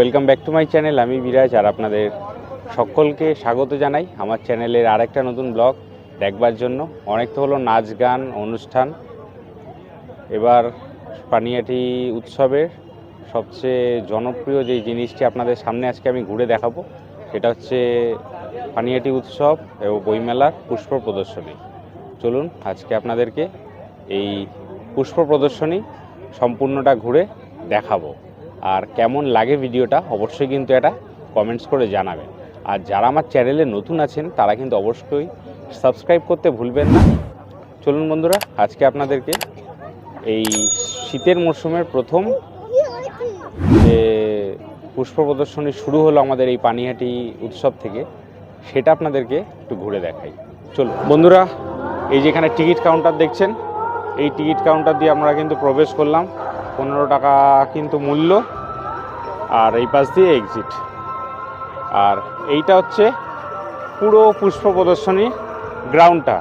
Welcome back to my channel আমি বিরাজ আর আপনাদের সকলকে স্বাগত জানাই। আমার চ্যানেলের আরেকটা নতুন ব্লগ দেখবার জন্য। অনেক তো হলো নাচ গান, অনুষ্ঠান, এবার পানিয়াটি উৎসবের সবচেয়ে জনপ্রিয় যে জিনিসটি আপনাদের সামনে আজকে আমি ঘুরে দেখাবো, সেটা হচ্ছে পানিয়াটি উৎসব এবং বইমেলার পুষ্প প্রদর্শনী। চলুন আজকে আপনাদেরকে এই পুষ্প প্রদর্শনী সম্পূর্ণটা ঘুরে দেখাবো। আর কেমন লাগে ভিডিওটা অবশ্যই কিন্তু এটা কমেন্টস করে জানাবেন। আর যারা আমার চ্যানেলে নতুন আছেন, তারা কিন্তু অবশ্যই সাবস্ক্রাইব করতে ভুলবেন না। চলুন বন্ধুরা, আজকে আপনাদেরকে এই শীতের মরশুমের প্রথম যে পুষ্প প্রদর্শনী শুরু হলো আমাদের এই পানিহাটি উৎসব থেকে, সেটা আপনাদেরকে একটু ঘুরে দেখাই। চলুন, বন্ধুরা, এই যেখানে টিকিট কাউন্টার দেখছেন, এই টিকিট কাউন্টার দিয়ে আমরা কিন্তু প্রবেশ করলাম। পনেরো টাকা কিন্তু মূল্য। আর এই পাশ দিয়ে এক্সিট আর এইটা হচ্ছে পুরো পুষ্প প্রদর্শনী গ্রাউন্ডটা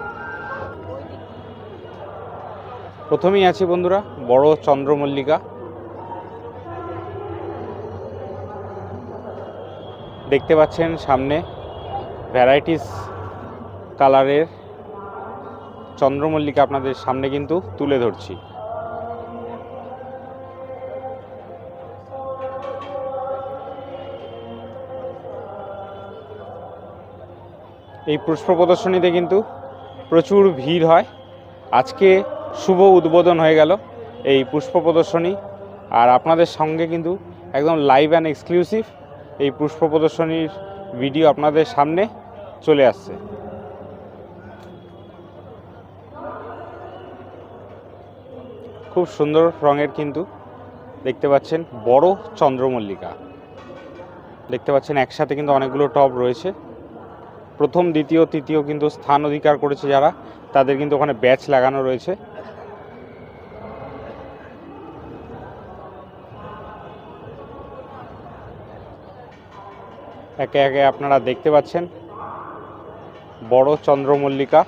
প্রথমেই আছি বন্ধুরা, বড় চন্দ্রমল্লিকা। দেখতে পাচ্ছেন সামনে ভ্যারাইটিস কালারের চন্দ্রমল্লিকা আপনাদের সামনে কিন্তু তুলে ধরছি। এই পুষ্প প্রদর্শনীতে কিন্তু প্রচুর ভিড় হয়। আজকে শুভ উদ্বোধন হয়ে গেল এই পুষ্প প্রদর্শনী। আর আপনাদের সঙ্গে কিন্তু একদম লাইভ অ্যান্ড এক্সক্লুসিভ এই পুষ্প প্রদর্শনীর ভিডিও আপনাদের সামনে চলে আসছে। খুব সুন্দর রঙের কিন্তু দেখতে পাচ্ছেন বড় চন্দ্রমল্লিকা। দেখতে পাচ্ছেন একসাথে কিন্তু অনেকগুলো টব রয়েছে। প্রথম, দ্বিতীয়, তৃতীয় কিন্তু স্থান অধিকার করেছে যারা। তাদের কিন্তু ওখানে ব্যাচ লাগানো রয়েছে। একে একে আপনারা দেখতে পাচ্ছেন। বড় চন্দ্রমল্লিকা।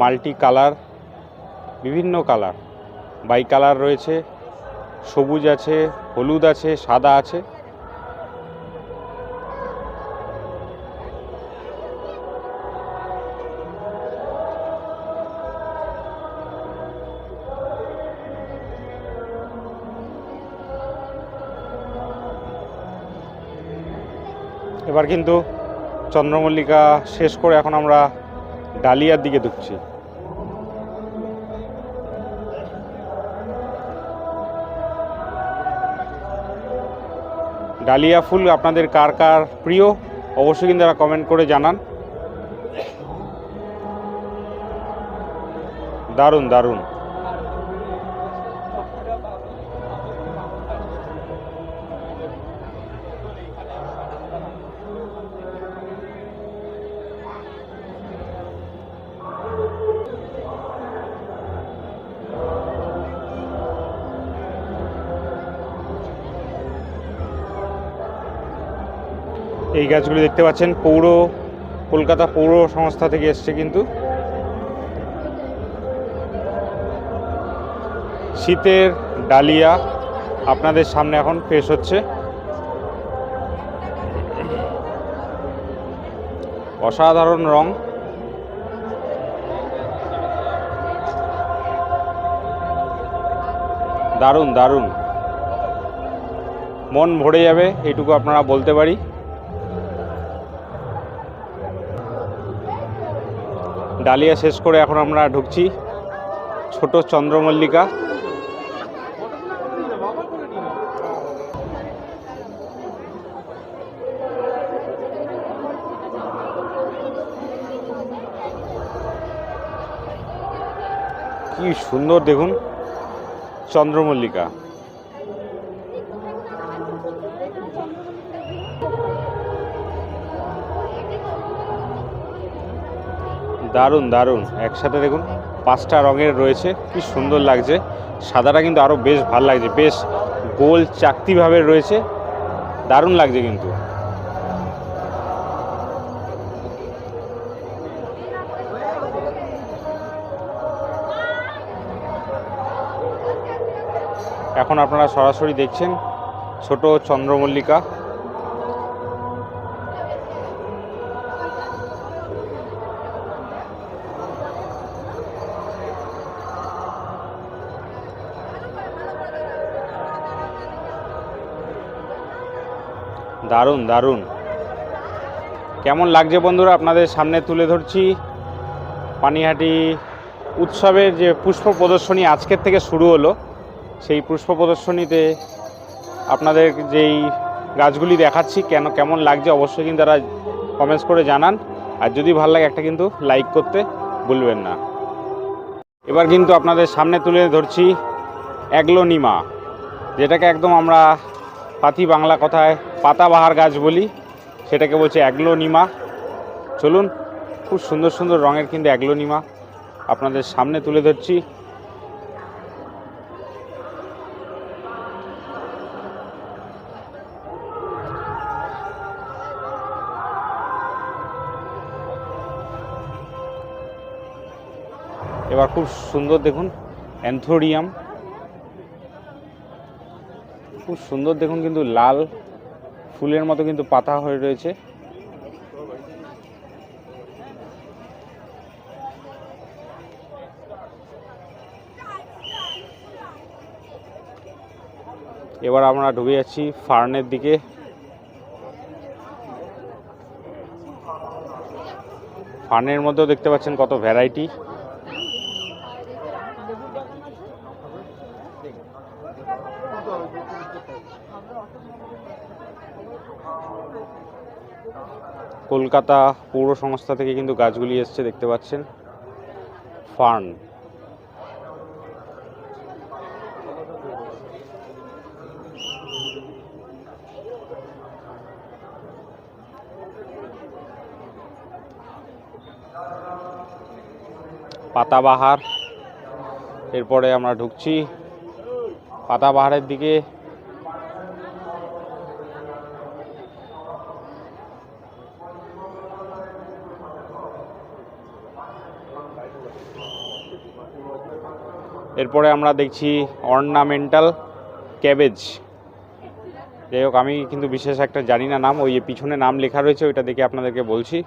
মাল্টি কালার, বিভিন্ন কালার। বাই কালার রয়েছে, সবুজ আছে, হলুদ আছে, সাদা আছে। এবার কিন্তু চন্দ্রমল্লিকা শেষ করে এখন আমরা ডালিয়ার দিকে ঢুকছি। ডালিয়া ফুল আপনাদের কার কার প্রিয় অবশ্যই কিন্তু তারা কমেন্ট করে জানান। দারুণ দারুণ। এই গাছগুলি দেখতে পাচ্ছেন, পৌর, কলকাতা পৌর সংস্থা থেকে এসছে কিন্তু। শীতের ডালিয়া আপনাদের সামনে এখন পেশ হচ্ছে। অসাধারণ রং। দারুণ দারুণ। মন ভরে যাবে, এইটুকু আপনারা বলতে পারি। ডালিয়া শেষ করে এখন আমরা ঢুকছি ছোট চন্দ্রমল্লিকা। কি সুন্দর দেখুন চন্দ্রমল্লিকা। দারুণ দারুণ। একসাথে দেখুন, পাঁচটা রঙের রয়েছে। কি সুন্দর লাগছে। সাদাটা কিন্তু আরও বেশ ভালো লাগছে। বেশ গোল চাকতিভাবে রয়েছে। দারুণ লাগছে কিন্তু। এখন আপনারা সরাসরি দেখছেন ছোট চন্দ্রমল্লিকা। দারুণ দারুণ। কেমন লাগছে বন্ধুরা? আপনাদের সামনে তুলে ধরছি পানিহাটি উৎসবের যে পুষ্প প্রদর্শনী আজকের থেকে শুরু হলো। সেই পুষ্প প্রদর্শনীতে আপনাদের যেই গাছগুলি দেখাচ্ছি, কেন, কেমন লাগছে অবশ্যই কিন্তু তারা কমেন্টস করে জানান। আর যদি ভালো লাগে একটা কিন্তু লাইক করতে ভুলবেন না। এবার কিন্তু আপনাদের সামনে তুলে ধরছি অ্যাগলোনিমা যেটাকে একদম আমরা পাতি বাংলা কথায় পাতাবাহার গাছ বলি, সেটাকে বলছে অ্যাগ্লোনিমা। চলুন, খুব সুন্দর সুন্দর রঙের কিন্তু অ্যাগ্লোনিমা আপনাদের সামনে তুলে ধরছি। এবার খুব সুন্দর দেখুন, অ্যান্থোরিয়াম। খুব সুন্দর দেখুন কিন্তু লাল ফুলের মতো কিন্তু পাতা হয়ে রয়েছে। এবার আমরা ঢুকে যাচ্ছি ফার্নের দিকে। ফার্নের মধ্যেও দেখতে পাচ্ছেন কত ভ্যারাইটি। কলকাতা পৌর সংস্থা থেকে কিন্তু গাছগুলি এসছে, দেখতে পাচ্ছেন। ফার্ন। পাতাবাহার। এরপরে আমরা ঢুকছি। পাতাবাহারের দিকে এরপরে আমরা দেখছি অর্নামেন্টাল ক্যাবেজ। যাই হোক, আমি কিন্তু বিশেষ একটা জানি না নাম, ওই যে পিছনে নাম লেখা রয়েছে, ওইটা দেখে আপনাদেরকে বলছি।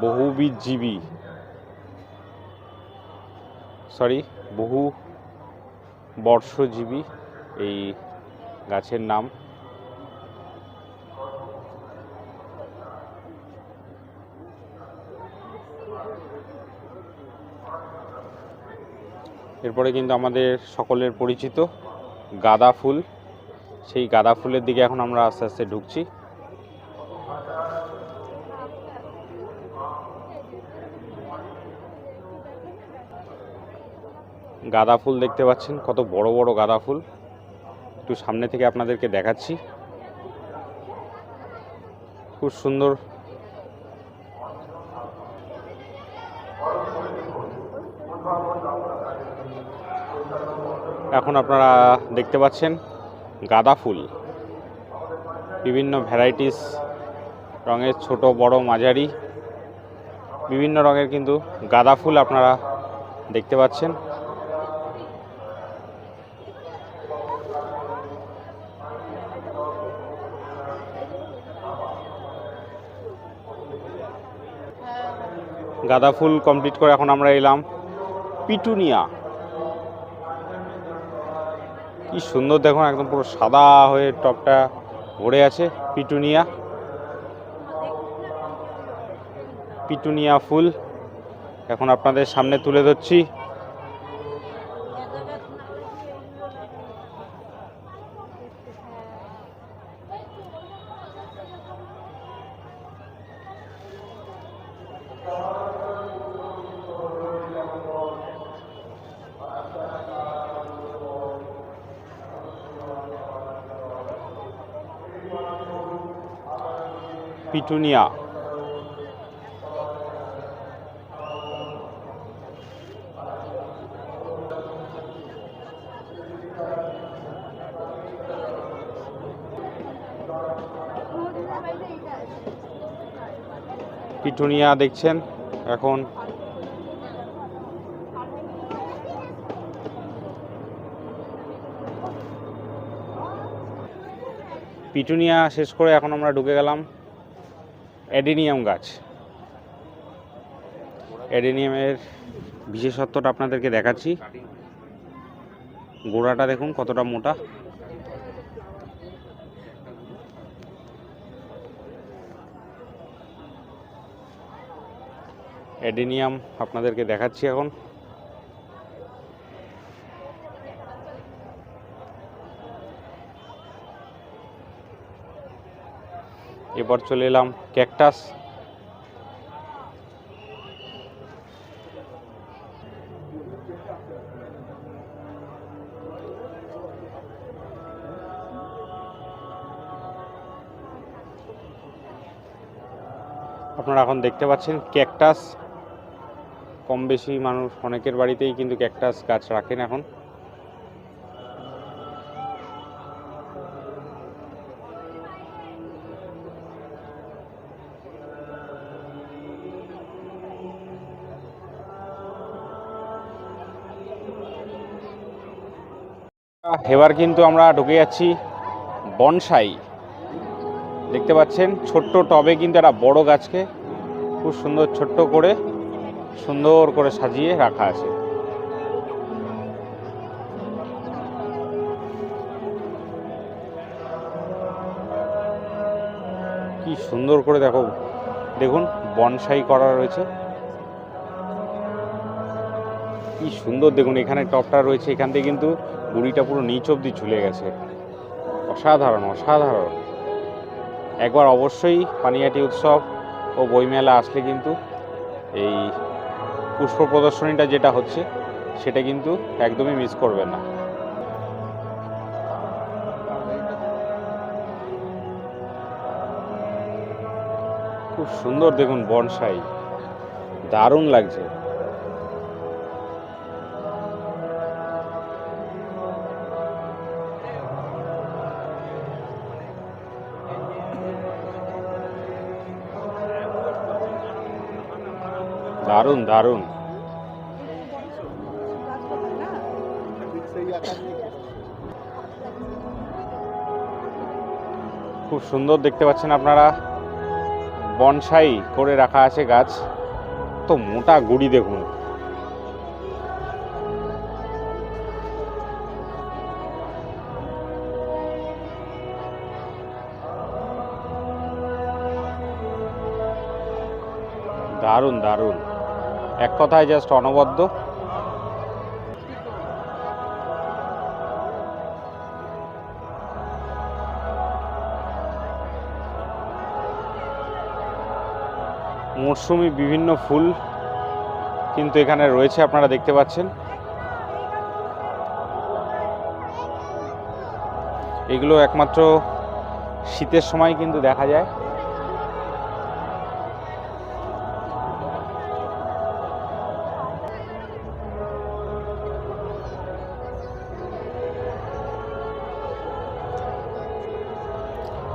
বহুবীজজীবী। সরি বহু বর্ষজীবী এই গাছের নাম। এরপরে কিন্তু আমাদের সকলের পরিচিত গাঁদা ফুল। সেই গাঁদা ফুলের দিকে এখন আমরা আস্তে আস্তে ঢুকছি। গাঁদা ফুল দেখতে পাচ্ছেন, কত বড় বড় গাঁদা ফুল। একটু সামনে থেকে আপনাদেরকে দেখাচ্ছি। খুব সুন্দর এখন আপনারা দেখতে পাচ্ছেন গাঁদা ফুল। বিভিন্ন ভ্যারাইটিস রঙের ছোট, বড়, মাঝারি, বিভিন্ন রঙের কিন্তু গাঁদা ফুল আপনারা দেখতে পাচ্ছেন। গাঁদা ফুল কমপ্লিট করে এখন আমরা এলাম পিটুনিয়া। কি সুন্দর দেখুন একদম পুরো সাদা হয়ে টপটা ভরে আছে, পিটুনিয়া। পিটুনিয়া ফুল। এখন আপনাদের সামনে তুলে ধরছি। কাটুনিয়া পিটুনিয়া দেখছেন? এখন পিটুনিয়া শেষ করে এখন আমরা ঢুকে গেলাম। অ্যাডেনিয়াম গাছ। অ্যাডেনিয়ামের বিশেষত্বটা আপনাদেরকে দেখাচ্ছি। গোড়াটা দেখুন কতটা মোটা। অ্যাডেনিয়াম আপনাদেরকে দেখাচ্ছি এখন। এবার চলে এলাম ক্যাকটাস। আপনারা এখন দেখতে পাচ্ছেন ক্যাকটাস। কম বেশি মানুষ অনেকের বাড়িতেই কিন্তু ক্যাকটাস গাছ রাখেন এখন। এবার কিন্তু আমরা ঢুকে যাচ্ছি বনসাই। দেখতে পাচ্ছেন, ছোট্ট টবে কিন্তু একটা বড় গাছকে খুব সুন্দর ছোট্ট করে, সুন্দর করে সাজিয়ে রাখা আছে। কি সুন্দর করে দেখো, দেখুন বনসাই করা রয়েছে। কি সুন্দর দেখুন, এখানে টপটা রয়েছে, এখান থেকে কিন্তু গুড়িটা পুরো নিচ অব্দি ঝুলে গেছে। অসাধারণ অসাধারণ। একবার অবশ্যই পানিয়াটি উৎসব ও বইমেলা আসলে কিন্তু এই পুষ্প প্রদর্শনীটা যেটা হচ্ছে, সেটা কিন্তু একদমই মিস করবেন না। খুব সুন্দর দেখুন বনসাই। দারুণ লাগছে। দারুণ দারুণ। খুব সুন্দর দেখতে পাচ্ছেন আপনারা। বনসাই করে রাখা আছে গাছ। তো মোটা গুড়ি দেখুন। দারুণ দারুণ। এক কথায় জাস্ট অনবদ্য। মরশুমি বিভিন্ন ফুল কিন্তু এখানে রয়েছে, আপনারা দেখতে পাচ্ছেন। এগুলো একমাত্র শীতের সময় কিন্তু দেখা যায়।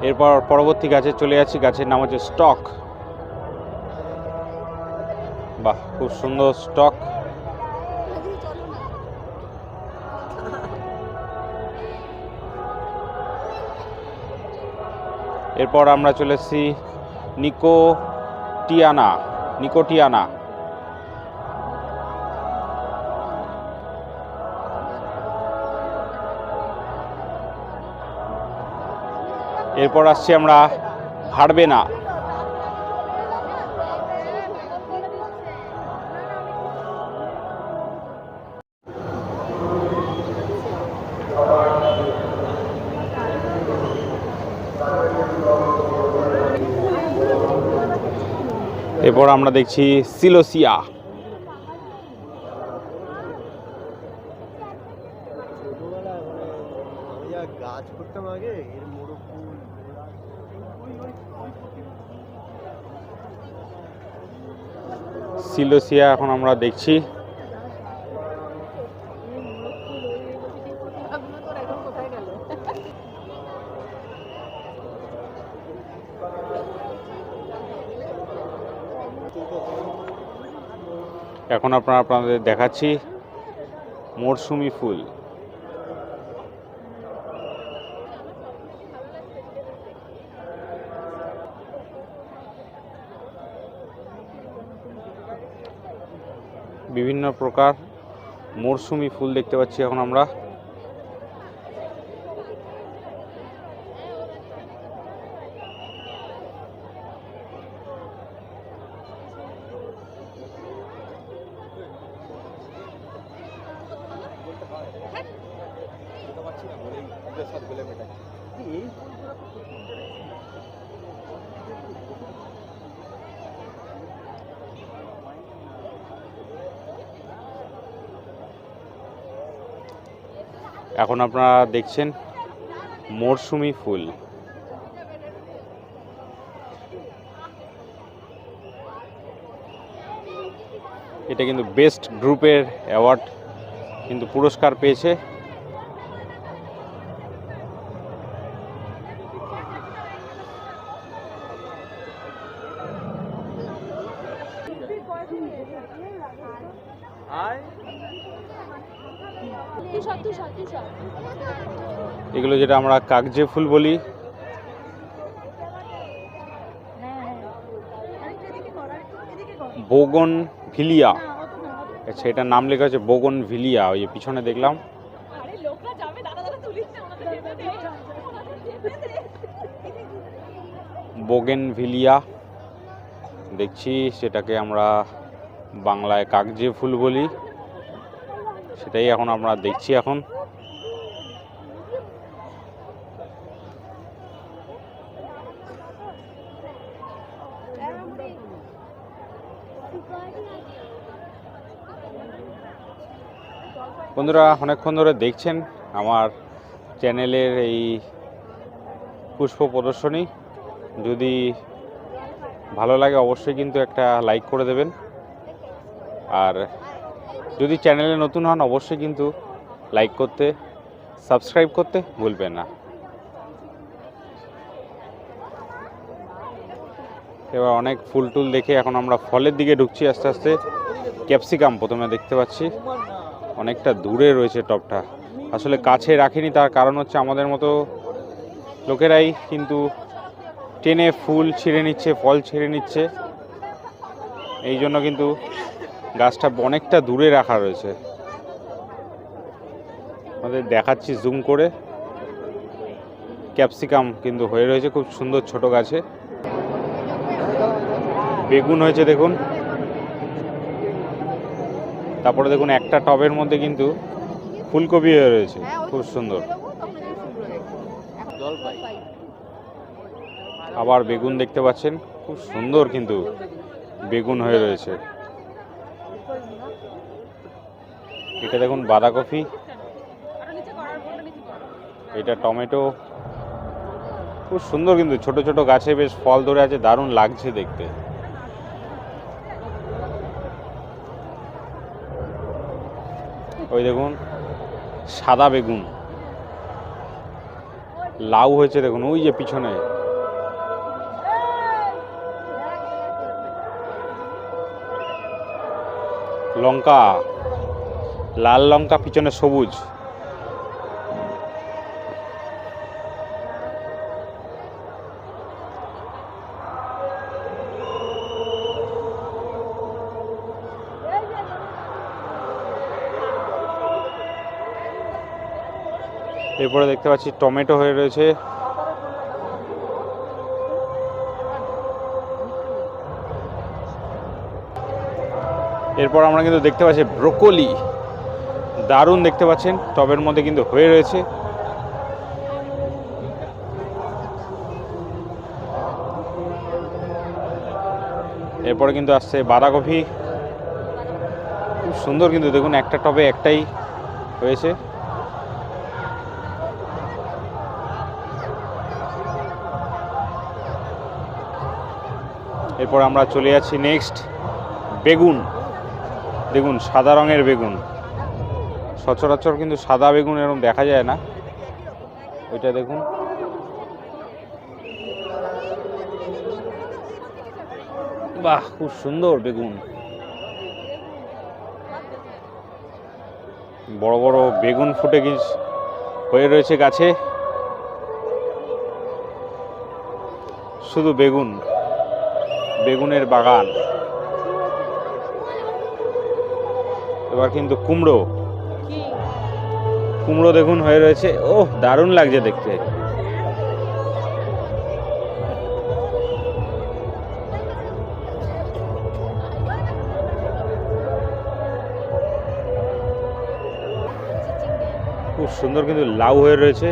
এরপর পরবর্তী গাছে চলে যাচ্ছি। গাছের নাম হচ্ছে স্টক। বাহ, খুব সুন্দর স্টক। এরপর আমরা চলে এসেছি নিকোটিয়ানা নিকোটিয়ানা। এরপর আসছি আমরা হারবে না। এরপর আমরা দেখছি সিলোসিয়া। সিলোসিয়া এখন আমরা দেখছি। এখন আপনারা আপনাদের দেখাচ্ছি মরসুমি ফুল। বিভিন্ন প্রকার মরশুমি ফুল দেখতে পাচ্ছি এখন আমরা। এখন আপনারা দেখছেন মরশুমি ফুল। এটা কিন্তু বেস্ট গ্রুপের অ্যাওয়ার্ড কিন্তু পুরস্কার পেয়েছে। এগুলো যেটা আমরা কাগজে ফুল বলি। হ্যাঁ কর বোগন ভিলিয়া। আচ্ছা এটার নাম লেখা আছে বোগন ভিলিয়া ওই যে পিছনে দেখলাম। বোগেন ভিলিয়া। দেখছি সেটাকে আমরা বাংলায় কাগজে ফুল বলি। সেটাই এখন আমরা দেখছি এখন। বন্ধুরা, অনেকক্ষণ ধরে দেখছেন আমার চ্যানেলের এই পুষ্প প্রদর্শনী। যদি ভালো লাগে, অবশ্যই কিন্তু একটা লাইক করে দেবেন। আর যদি চ্যানেলে নতুন হন, অবশ্যই কিন্তু লাইক করতে, সাবস্ক্রাইব করতে ভুলবেন না। এবার অনেক ফুল টুল দেখে এখন আমরা ফলের দিকে ঢুকছি আস্তে আস্তে। ক্যাপসিকাম প্রথমে দেখতে পাচ্ছি। অনেকটা দূরে রয়েছে টপটা। আসলে কাছে রাখিনি, তার কারণ হচ্ছে আমাদের মতো লোকেরাই কিন্তু টেনে ফুল ছিঁড়ে নিচ্ছে, ফল ছিঁড়ে নিচ্ছে। এই জন্য কিন্তু গাছটা অনেকটা দূরে রাখা রয়েছে। আমাদের দেখাচ্ছি জুম করে। ক্যাপসিকাম কিন্তু হয়ে রয়েছে খুব সুন্দর ছোট গাছে। বেগুন হয়েছে দেখুন। তারপরে দেখুন একটা টবের মধ্যে কিন্তু ফুলকপি হয়ে রয়েছে খুব সুন্দর। আবার বেগুন দেখতে পাচ্ছেন খুব সুন্দর কিন্তু বেগুন হয়ে রয়েছে। এটা দেখুন বাঁধাকপি। এটা টমেটো। খুব সুন্দর কিন্তু, ছোট ছোট গাছে বেশ ফল ধরে আছে, দারুণ লাগছে দেখতে। ওই দেখুন, সাদা বেগুন। লাউ হয়েছে দেখুন, ওই যে পিছনে। লঙ্কা। লাল লঙ্কা, পিছনে সবুজ। এরপরে দেখতে পাচ্ছি টমেটো হয়ে রয়েছে। এরপর আমরা কিন্তু দেখতে পাচ্ছি ব্রোকলি। দারুণ দেখতে পাচ্ছেন, টবের মধ্যে কিন্তু হয়ে রয়েছে। এরপরে কিন্তু আসছে বাঁধাকপি। খুব সুন্দর কিন্তু দেখুন, একটা টবে একটাই হয়েছে। এরপর আমরা চলে যাচ্ছি নেক্সট, বেগুন। দেখুন, সাদা রঙের বেগুন। সচরাচর কিন্তু সাদা বেগুন এরকম দেখা যায় না। ওইটা দেখুন। বাহ, খুব সুন্দর বেগুন। বড় বড় বেগুন ফুটে হয়ে রয়েছে গাছে। শুধু বেগুন, বেগুনের বাগান। এবার কিন্তু কুমড়ো। কুমড়ো দেখুন হয়ে রয়েছে। ও দারুণ লাগছে দেখতে। খুব সুন্দর কিন্তু লাউ হয়ে রয়েছে।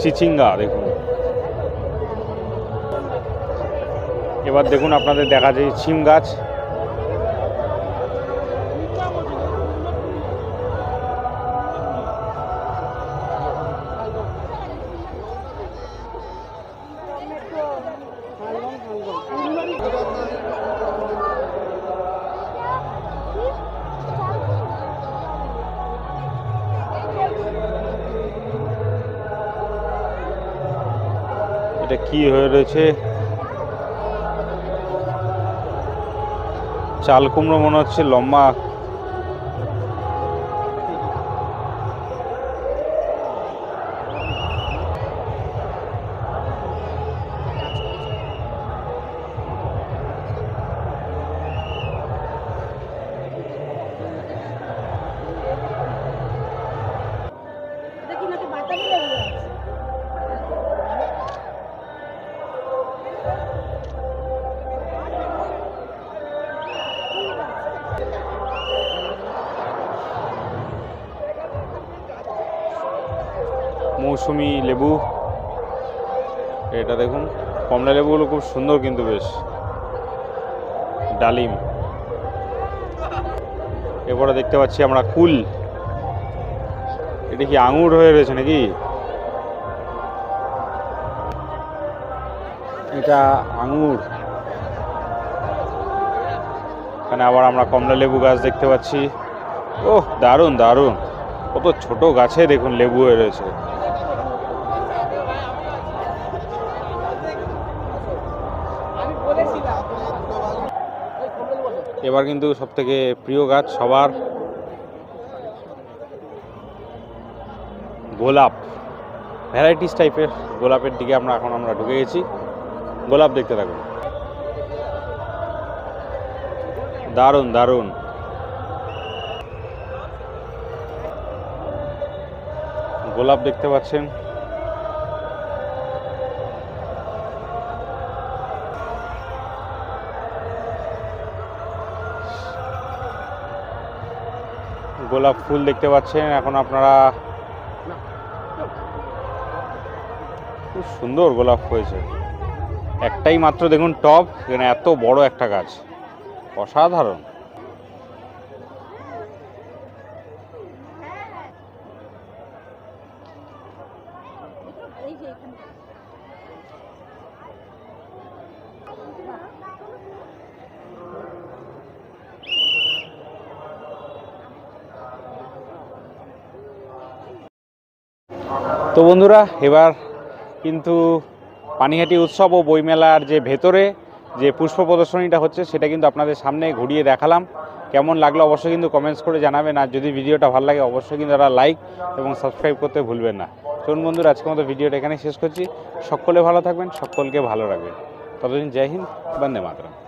চিচিঙ্গা, দেখুন। এবার দেখুন আপনাদের দেখা যায় ছিম গাছ। এটা কি হয়ে রয়েছে? চাল কুমড়ো মনে হচ্ছে লম্বা মৌসুমি লেবু। এটা দেখুন, কমলা লেবুগুলো খুব সুন্দর কিন্তু বেশ। ডালিম। এরপরে দেখতে পাচ্ছি আমরা কুল। এটা কি আঙুর হয়ে রয়েছে নাকি? এটা আঙুর। এখানে আবার আমরা কমলা লেবু গাছ দেখতে পাচ্ছি। ওহ, দারুণ দারুণ। কত ছোট গাছে দেখুন লেবু হয়ে রয়েছে। এবার কিন্তু সব থেকে প্রিয় গাছ সবার গোলাপ। ভ্যারাইটিস টাইপের গোলাপের দিকে আমরা এখন আমরা ঢুকে গেছি। গোলাপ দেখতে থাকুন। দারুণ দারুণ। গোলাপ দেখতে পাচ্ছেন। গোলাপ ফুল দেখতে পাচ্ছেন। এখন আপনারা খুব সুন্দর গোলাপ হয়েছে। একটাই মাত্র দেখুন টপ, এখানে এত বড় একটা গাছ। অসাধারণ। তো বন্ধুরা, এবার কিন্তু পানিহাটি উৎসব ও বইমেলার যে ভেতরে যে পুষ্প প্রদর্শনীটা হচ্ছে, সেটা কিন্তু আপনাদের সামনে ঘুরিয়ে দেখালাম। কেমন লাগল অবশ্যই কিন্তু কমেন্টস করে জানাবেন, আর যদি ভিডিওটা ভালো লাগে, অবশ্যই কিন্তু একটা লাইক এবং সাবস্ক্রাইব করতে ভুলবেন না। চলুন বন্ধুরা, আজকের মতো ভিডিওটা এখানে শেষ করছি। সকলে ভালো থাকবেন, সকলকে ভালো রাখবেন। ততদিন জয় হিন্দ, বন্দে মাতরম।